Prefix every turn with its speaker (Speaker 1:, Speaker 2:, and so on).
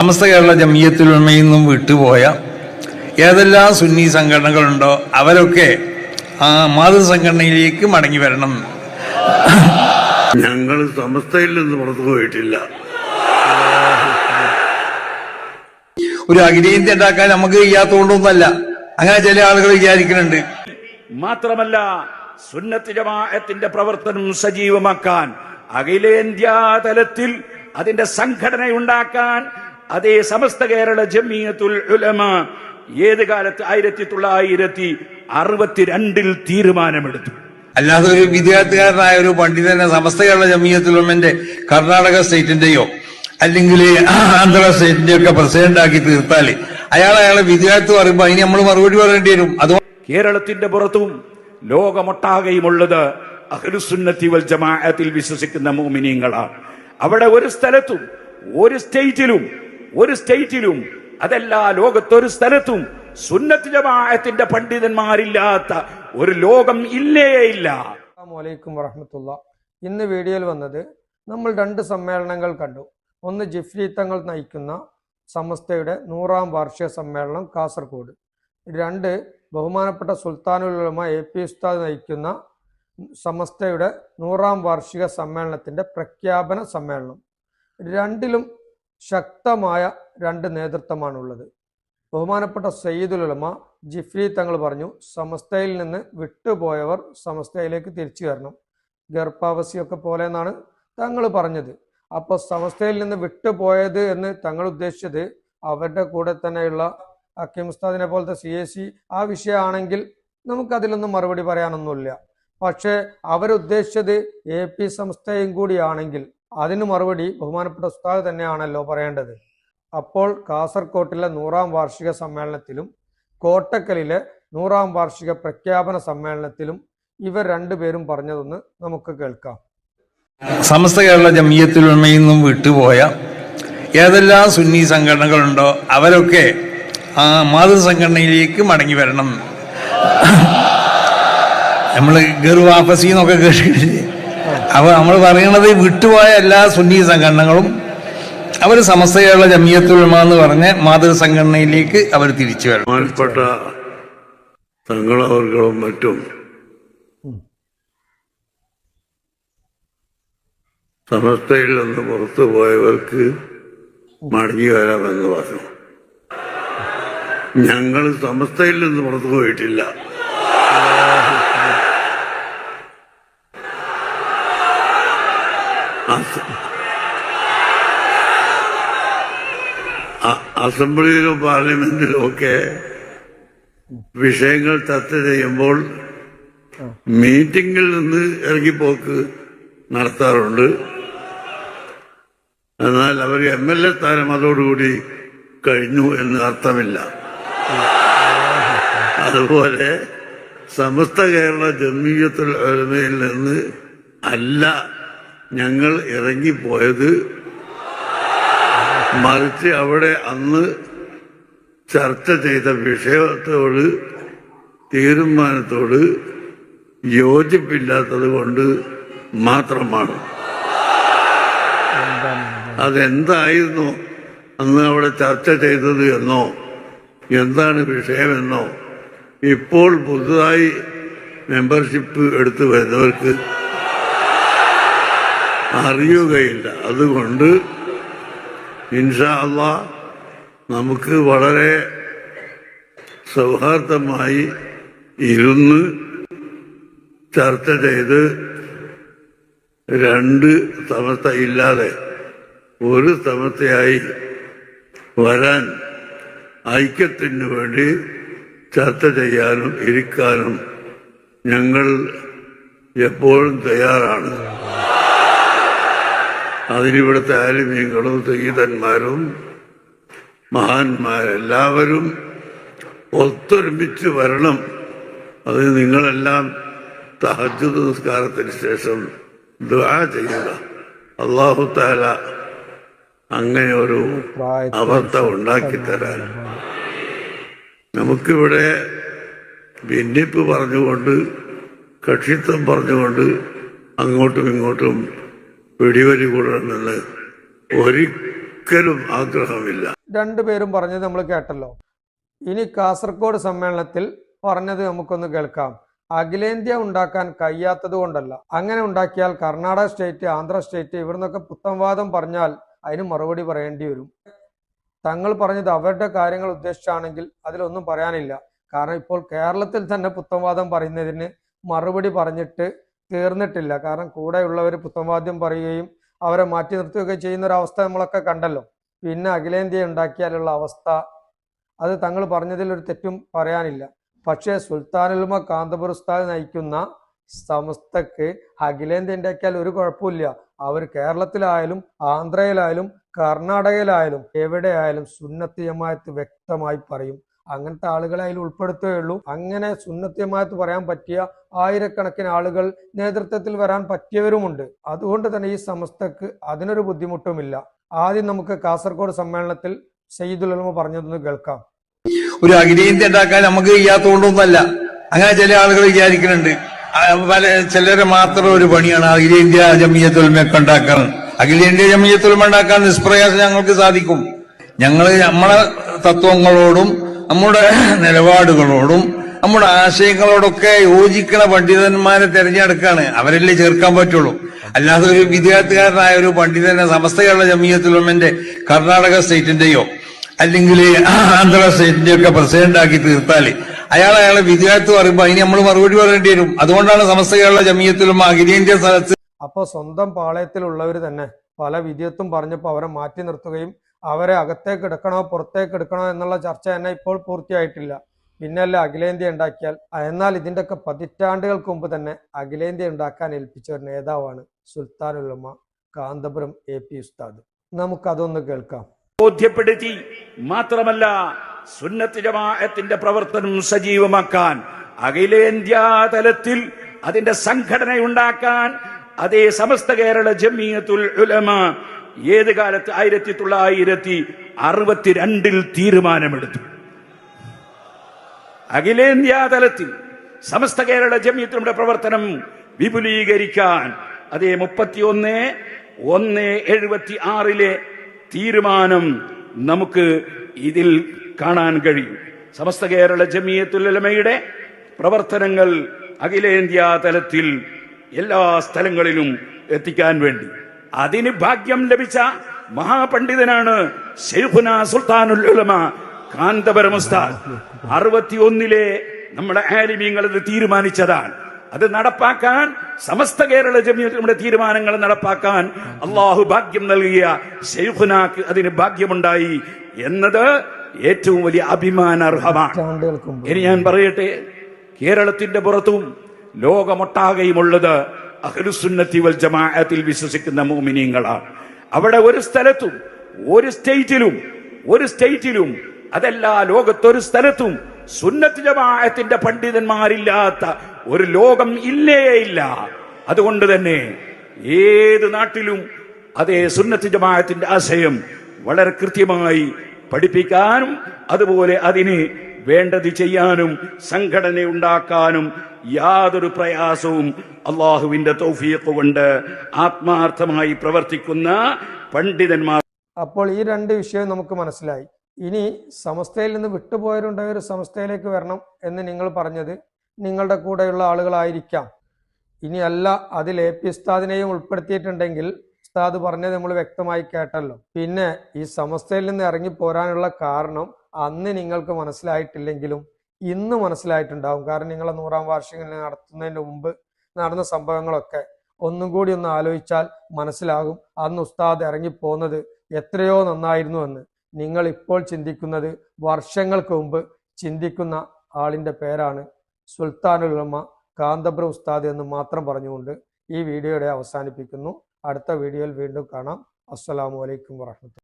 Speaker 1: സമസ്ത കേരള ജമിയത്തുലമയിൽ നിന്നും വിട്ടുപോയ ഏതെല്ലാം സുന്നി സംഘടനകളുണ്ടോ അവരൊക്കെ ആ മാതൃസംഘടനയിലേക്ക് മടങ്ങി വരണം.
Speaker 2: ഞങ്ങൾ സമസ്തയിൽ നിന്ന് പുറത്തു പോയിട്ടില്ല.
Speaker 1: ഒരു അഖിലേന്ത്യ ഉണ്ടാക്കാൻ നമുക്ക് ചെയ്യാത്തതുകൊണ്ടൊന്നല്ല അങ്ങനെ ചില ആളുകൾ വിചാരിക്കുന്നുണ്ട്.
Speaker 3: മാത്രമല്ല സുന്നത്ത് ജമാഅത്തിന്റെ പ്രവർത്തനം സജീവമാക്കാൻ അഖിലേന്ത്യാ തലത്തിൽ അതിന്റെ സംഘടന ഉണ്ടാക്കാൻ അതേ സമസ്ത കേരള ജമിയത്തുൽ ഉലമ. ഏത് കാലത്ത്? ആയിരത്തി തൊള്ളായിരത്തി അറുപത്തിരണ്ടിൽ തീരുമാനമെടുത്തു.
Speaker 1: അല്ലാതെ ഒരു വിദ്യാർത്ഥികാരനായ ഒരു പണ്ഡിതനെ സമസ്ത കേരള ജമീയത്തുലമന്റെ കർണാടക സ്റ്റേറ്റിന്റെയോ അല്ലെങ്കിൽ ആന്ധ്ര സ്റ്റേറ്റിന്റെയോ ഒക്കെ പ്രസിഡന്റ് ആക്കി തീർത്താൽ അയാൾ അയാളെ വിദ്യാർത്ഥി പറയുമ്പോൾ അതിന് നമ്മൾ മറുപടി പറയേണ്ടി വരും. അത്
Speaker 3: കേരളത്തിന്റെ പുറത്തും ലോകമൊട്ടാകെയുമുള്ളത് അഹ്ലുസുന്നത്തി വൽ ജമാഅത്തിൽ വിശ്വസിക്കുന്ന മോമിനിയങ്ങളാണ് അവിടെ ഒരു സ്ഥലത്തും ഒരു സ്റ്റേറ്റിലും ഒരു സ്റ്റേറ്റിലും അതല്ല ലോകത്തൊരു സ്ഥലത്തും സുന്നത്ത് ജമാഅത്തിന്റെ പണ്ഡിതന്മാരില്ലാത്ത ഒരു ലോകം ഇല്ലേ ഇല്ല.
Speaker 4: അസ്സാമലൈക്കും വറഹമത്തുള്ള. ഇന്ന് വീഡിയോയിൽ വന്നത് നമ്മൾ രണ്ട് സമ്മേളനങ്ങൾ കണ്ടു. ഒന്ന് ജിഫ്രി തങ്ങൾ നയിക്കുന്ന സമസ്തയുടെ നൂറാം വാർഷിക സമ്മേളനം കാസർഗോഡ്. രണ്ട് ബഹുമാനപ്പെട്ട സുൽത്താനുലമ എ പി ഉസ്താദ് നയിക്കുന്ന സമസ്തയുടെ നൂറാം വാർഷിക സമ്മേളനത്തിന്റെ പ്രഖ്യാപന സമ്മേളനം. രണ്ടിലും ശക്തമായ രണ്ട് നേതൃത്വമാണുള്ളത്. ബഹുമാനപ്പെട്ട സയ്യിദുൽ ഉലമ ജിഫ്രി തങ്ങൾ പറഞ്ഞു സമസ്തയിൽ നിന്ന് വിട്ടുപോയവർ സമസ്തയിലേക്ക് തിരിച്ചു വരണം ഗർഭാവസിയൊക്കെ പോലെ എന്നാണ് തങ്ങൾ പറഞ്ഞത്. അപ്പോൾ സമസ്തയിൽ നിന്ന് വിട്ടുപോയത് എന്ന് തങ്ങൾ ഉദ്ദേശിച്ചത് അവരുടെ കൂടെ തന്നെയുള്ള അക്കിം ഉസ്താദിനെ പോലത്തെ സി എ സി ആ വിഷയമാണെങ്കിൽ നമുക്കതിലൊന്നും മറുപടി പറയാനൊന്നുമില്ല. പക്ഷേ അവരുദ്ദേശിച്ചത് എ പി സംസ്ഥയും കൂടിയാണെങ്കിൽ അതിന് മറുപടി ബഹുമാനപ്പെട്ട ഉസ്താദ് തന്നെയാണല്ലോ പറയേണ്ടത്. അപ്പോൾ കാസർകോട്ടിലെ നൂറാം വാർഷിക സമ്മേളനത്തിലും കോട്ടക്കലിലെ നൂറാം വാർഷിക പ്രഖ്യാപന സമ്മേളനത്തിലും ഇവർ രണ്ടുപേരും പറഞ്ഞതൊന്ന് നമുക്ക് കേൾക്കാം.
Speaker 1: സമസ്ത കേരള ജമിയത്തുലമയിൽ നിന്നും വിട്ടുപോയ ഏതെല്ലാം സുന്നി സംഘടനകളുണ്ടോ അവരൊക്കെ ആ മാതൃസംഘടനയിലേക്ക് മടങ്ങി വരണം. നമ്മൾ ഗർവാഫസി എന്നൊക്കെ കേട്ടിട്ടില്ലേ? അപ്പൊ നമ്മൾ പറയണത് വിട്ടുപോയ എല്ലാ സുന്നി സംഘടനകളും അവർ സമസ്തയുള്ള കേരള എന്ന് എന്ന് മാതൃ സംഘടനയിലേക്ക് അവർ തിരിച്ചു വരണം.
Speaker 2: ബഹുമാനപ്പെട്ട തങ്ങളവർകളും മറ്റും സമസ്തയിൽ നിന്ന് പുറത്തു പോയവർക്ക് മടങ്ങി വരാമെന്ന് പറഞ്ഞു. ഞങ്ങൾ സമസ്തയിൽ നിന്ന് പുറത്തു പോയിട്ടില്ല. അസംബ്ലിയിലും പാർലമെന്റിലും ഒക്കെ വിഷയങ്ങൾ ചർച്ച ചെയ്യുമ്പോൾ മീറ്റിംഗിൽ നിന്ന് ഇറങ്ങിപ്പോക്ക് നടത്താറുണ്ട്. എന്നാൽ അവർ എം എൽ എ സ്ഥാനം അതോടുകൂടി കഴിഞ്ഞു എന്ന് അർത്ഥമില്ല. അതുപോലെ സമസ്ത കേരള ജമീയത്തുൽ നിന്ന് അല്ല ഞങ്ങൾ ഇറങ്ങിപ്പോയത് മറിച്ച് അവിടെ അന്ന് ചർച്ച ചെയ്ത വിഷയത്തോട് തീരുമാനത്തോട് യോജിപ്പില്ലാത്തത് കൊണ്ട് മാത്രമാണ്. അതെന്തായിരുന്നു അന്ന് അവിടെ ചർച്ച ചെയ്തത് എന്നോ എന്താണ് വിഷയമെന്നോ ഇപ്പോൾ പുതുതായി മെമ്പർഷിപ്പ് എടുത്തു വരുന്നവർക്ക് അറിയുകയില്ല. അതുകൊണ്ട് ഇൻഷാ നമുക്ക് വളരെ സൗഹാർദ്ദമായി ഇരുന്ന് ചർച്ച ചെയ്ത് രണ്ട് സമസ്ത ഇല്ലാതെ ഒരു സമസ്തയായി വരാൻ ഐക്യത്തിന് വേണ്ടി ചർച്ച ചെയ്യാനും ഇരിക്കാനും ഞങ്ങൾ എപ്പോഴും തയ്യാറാണ്. അതിനിവിടുത്തെ ആലിമീങ്ങളും സീതന്മാരും മഹാന്മാരെല്ലാവരും ഒത്തൊരുമിച്ച് വരണം. അത് നിങ്ങളെല്ലാം തഹജുദ് നിസ്കാരത്തിന് ശേഷം ദുആ ചെയ്യുക. അള്ളാഹു താല അങ്ങനെ ഒരു അവസ്ഥ ഉണ്ടാക്കി തരാൻ നമുക്കിവിടെ ഭിന്നിപ്പ് പറഞ്ഞുകൊണ്ട് കക്ഷിത്വം പറഞ്ഞുകൊണ്ട് അങ്ങോട്ടും ഇങ്ങോട്ടും പിടിവലി കൂടണമെന്ന് ഒരു ഒരിക്കലും ആഗ്രഹമില്ല.
Speaker 4: രണ്ടുപേരും പറഞ്ഞത് നമ്മൾ കേട്ടല്ലോ. ഇനി കാസർഗോഡ് സമ്മേളനത്തിൽ പറഞ്ഞത് നമുക്കൊന്ന് കേൾക്കാം. അഖിലേന്ത്യ ഉണ്ടാക്കാൻ കഴിയാത്തത് കൊണ്ടല്ല. അങ്ങനെ ഉണ്ടാക്കിയാൽ കർണാടക സ്റ്റേറ്റ് ആന്ധ്ര സ്റ്റേറ്റ് ഇവിടുന്നൊക്കെ പുത്തംവാദം പറഞ്ഞാൽ അതിന് മറുപടി പറയേണ്ടി വരും. തങ്ങൾ പറഞ്ഞത് അവരുടെ കാര്യങ്ങൾ ഉദ്ദേശിച്ചാണെങ്കിൽ അതിലൊന്നും പറയാനില്ല. കാരണം ഇപ്പോൾ കേരളത്തിൽ തന്നെ പുത്തംവാദം പറയുന്നതിന് മറുപടി പറഞ്ഞിട്ട് തീർന്നിട്ടില്ല. കാരണം കൂടെയുള്ളവർ പുത്തംവാദ്യം പറയുകയും അവരെ മാറ്റി നിർത്തുകയൊക്കെ ചെയ്യുന്ന ഒരു അവസ്ഥ നമ്മളൊക്കെ കണ്ടല്ലോ. പിന്നെ അഖിലേന്ത്യ ഉണ്ടാക്കിയാലുള്ള അവസ്ഥ അത് തങ്ങൾ പറഞ്ഞതിൽ ഒരു തെറ്റും പറയാനില്ല. പക്ഷേ സുൽത്താനുൽമ കാന്തപുർ ഉസ്താദ് നയിക്കുന്ന സമസ്തക്ക് അഖിലേന്ത്യ ഉണ്ടാക്കിയാൽ ഒരു കുഴപ്പമില്ല അവർ കേരളത്തിലായാലും ആന്ധ്രയിലായാലും കർണാടകയിലായാലും എവിടെയായാലും സുന്നത്ത് വ്യക്തമായി പറയും. അങ്ങനത്തെ ആളുകളെ അതിൽ ഉൾപ്പെടുത്തുകയുള്ളൂ. അങ്ങനെ സുന്നത്യമായിട്ട് പറയാൻ പറ്റിയ ആയിരക്കണക്കിന് ആളുകൾ നേതൃത്വത്തിൽ വരാൻ പറ്റിയവരുമുണ്ട്. അതുകൊണ്ട് തന്നെ ഈ സമസ്തക്ക് അതിനൊരു ബുദ്ധിമുട്ടുമില്ല. ആദ്യം നമുക്ക് കാസർഗോഡ് സമ്മേളനത്തിൽ സയ്യിദുൽ ഉലമ പറഞ്ഞതൊന്ന് കേൾക്കാം.
Speaker 1: ഒരു അഖിലേന്ത്യ ഉണ്ടാക്കാൻ നമുക്ക് ചെയ്യാത്തതുകൊണ്ടൊന്നല്ല അങ്ങനെ ചില ആളുകൾ വിചാരിക്കുന്നുണ്ട്. പല ചിലരെ മാത്രം ഒരു പണിയാണ് അഖിലേന്ത്യ ജമീയത്തുൽമയൊക്കെ ഉണ്ടാക്കാൻ. അഖിലേന്ത്യ ജമീയത്തുൽമ ഉണ്ടാക്കാൻ നിഷ്പ്രയാസം ഞങ്ങൾക്ക് സാധിക്കും. ഞങ്ങൾ നമ്മളെ തത്വങ്ങളോടും നമ്മുടെ നിലപാടുകളോടും നമ്മുടെ ആശയങ്ങളോടൊക്കെ യോജിക്കുന്ന പണ്ഡിതന്മാരെ തെരഞ്ഞെടുക്കാണ്. അവരല്ലേ ചേർക്കാൻ പറ്റുള്ളൂ. അല്ലാതെ ഒരു വിദ്യാർത്ഥികാരനായ ഒരു പണ്ഡിതനെ സമസ്ത കേരള ജമീയത്തുൽമന്റെ കർണാടക സ്റ്റേറ്റിന്റെയോ അല്ലെങ്കിൽ ആന്ധ്ര സ്റ്റേറ്റിന്റെ ഒക്കെ പ്രസിഡന്റ് ആക്കി തീർത്താൽ അയാൾ അയാളെ വിദ്യാർത്ഥി പറയുമ്പോൾ അതിന് നമ്മൾ മറുപടി പറയേണ്ടി വരും. അതുകൊണ്ടാണ് സമസ്ത കേരള ജമീയത്തിലും അഖിലേന്ത്യാ സ്ഥലത്ത്
Speaker 4: അപ്പോൾ സ്വന്തം പാളയത്തിലുള്ളവർ തന്നെ പല വിധിയത്തും പറഞ്ഞപ്പോൾ അവരെ മാറ്റി നിർത്തുകയും അവരെ അകത്തേക്ക് എടുക്കണോ പുറത്തേക്ക് എടുക്കണോ എന്നുള്ള ചർച്ച തന്നെ ഇപ്പോൾ പൂർത്തിയായിട്ടില്ല. പിന്നല്ല അഖിലേന്ത്യ ഉണ്ടാക്കിയാൽ എന്നാൽ ഇതിന്റെ ഒക്കെ പതിറ്റാണ്ടുകൾക്ക് മുമ്പ് തന്നെ അഖിലേന്ത്യ ഉണ്ടാക്കാൻ ഏൽപ്പിച്ച ഒരു നേതാവാണ് സുൽത്താനുലമ കാന്തപുരം എ പി ഉസ്താദ്. നമുക്കതൊന്ന് കേൾക്കാം.
Speaker 3: ബോധ്യപ്പെടുത്തി മാത്രമല്ല സുന്നത്ത് ജമാഅത്തിന്റെ പ്രവർത്തനം സജീവമാക്കാൻ അഖിലേന്ത്യാ തലത്തിൽ അതിന്റെ സംഘടന ഉണ്ടാക്കാൻ അതേ സമസ്ത കേരള ജമിയത്തുൽ ഉലമ ഏത് കാലത്ത്? ആയിരത്തി തൊള്ളായിരത്തി അറുപത്തിരണ്ടിൽ തീരുമാനമെടുത്തു. അഖിലേന്ത്യാ തലത്തിൽ സമസ്ത കേരള ജമിയത്തിന്റെ പ്രവർത്തനം വിപുലീകരിക്കാൻ അതേ മുപ്പത്തിയൊന്ന് ഒന്ന് എഴുപത്തി ആറിലെ തീരുമാനം നമുക്ക് ഇതിൽ കാണാൻ കഴിയും. സമസ്ത കേരള ജമിയത്തുലമയുടെ പ്രവർത്തനങ്ങൾ അഖിലേന്ത്യാ തലത്തിൽ എല്ലാ സ്ഥലങ്ങളിലും എത്തിക്കാൻ വേണ്ടി. അതിന് ഭാഗ്യം ലഭിച്ച മഹാപണ്ഡിതനാണ് ഷെയ്ഖുന സുൽത്താനുൽ ഉലമ കാന്തപുരം ഉസ്താദ് അറുപത്തിയൊന്നിലെ നമ്മുടെ ആലിമീങ്ങൾ ഇത് തീരുമാനിച്ചതാണ്. അത് നടപ്പാക്കാൻ സമസ്ത കേരള ജമിയത്തിന്റെ തീരുമാനങ്ങൾ നടപ്പാക്കാൻ അള്ളാഹു ഭാഗ്യം നൽകിയ ഷെയ്ഖുനാക്ക് അതിന് ഭാഗ്യമുണ്ടായി എന്നത് ഏറ്റവും വലിയ അഭിമാനാർഹമാണ്. ഇനി ഞാൻ പറയട്ടെ കേരളത്തിന്റെ പുറത്തും ലോകമൊട്ടാകെയുമുള്ളത് അഹ്ലുസുന്നത്തി വൽ ജമാഅത്തിൽ വിശ്വസിക്കുന്ന മോമിനിയങ്ങളാണ് അവിടെ ഒരു സ്ഥലത്തും ഒരു സ്റ്റേറ്റിലും ഒരു സ്റ്റേറ്റിലും അതല്ല ലോകത്തൊരു സ്ഥലത്തും സുന്നത്ത് ജമാഅത്തിന്റെ പണ്ഡിതന്മാരില്ലാത്ത ഒരു ലോകം ഇല്ലേ ഇല്ല. അതുകൊണ്ട് തന്നെ ഏത് നാട്ടിലും അതേ സുന്നത്ത് ജമാഅത്തിന്റെ ആശയം വളരെ കൃത്യമായി പഠിപ്പിക്കാനും അതുപോലെ അതിന് വേണ്ടത് ചെയ്യാനും സംഘടന ഉണ്ടാക്കാനും യാതൊരു പ്രയാസവും അള്ളാഹുവിന്റെ തൗഫീഖ് കൊണ്ട് ആത്മാർത്ഥമായി പ്രവർത്തിക്കുന്ന പണ്ഡിതന്മാർ.
Speaker 4: അപ്പോൾ ഈ രണ്ട് വിഷയം നമുക്ക് മനസ്സിലായി. ഇനി സമസ്തയിൽ നിന്ന് വിട്ടുപോയവരുണ്ടായ ഒരു സമസ്തയിലേക്ക് വരണം എന്ന് നിങ്ങൾ പറഞ്ഞത് നിങ്ങളുടെ കൂടെയുള്ള ആളുകളായിരിക്കാം. ഇനി അല്ല അതിൽ എ പി ഉസ്താദിനെയും ഉൾപ്പെടുത്തിയിട്ടുണ്ടെങ്കിൽ ഉസ്താദ് പറഞ്ഞത് നമ്മൾ വ്യക്തമായി കേട്ടല്ലോ. പിന്നെ ഈ സമസ്തയിൽ നിന്ന് ഇറങ്ങി പോരാനുള്ള കാരണം അന്ന് നിങ്ങൾക്ക് മനസ്സിലായിട്ടില്ലെങ്കിലും ഇന്ന് മനസ്സിലായിട്ടുണ്ടാവും. കാരണം നിങ്ങളെ നൂറാം വാർഷികം നടത്തുന്നതിന് മുമ്പ് നടന്ന സംഭവങ്ങളൊക്കെ ഒന്നും കൂടി ഒന്ന് ആലോചിച്ചാൽ മനസ്സിലാകും. അന്ന് ഉസ്താദ് ഇറങ്ങിപ്പോന്നത് എത്രയോ നന്നായിരുന്നു എന്ന്. നിങ്ങൾ ഇപ്പോൾ ചിന്തിക്കുന്നത് വർഷങ്ങൾക്ക് മുമ്പ് ചിന്തിക്കുന്ന ആളിന്റെ പേരാണ് സുൽത്താനുൽ ഉലമ കാന്തപുരം ഉസ്താദ് എന്ന് മാത്രം പറഞ്ഞുകൊണ്ട് ഈ വീഡിയോയുടെ അവസാനിപ്പിക്കുന്നു. അടുത്ത വീഡിയോയിൽ വീണ്ടും കാണാം. അസ്സലാമു അലൈക്കും വറഹ്മത്തുള്ളാഹി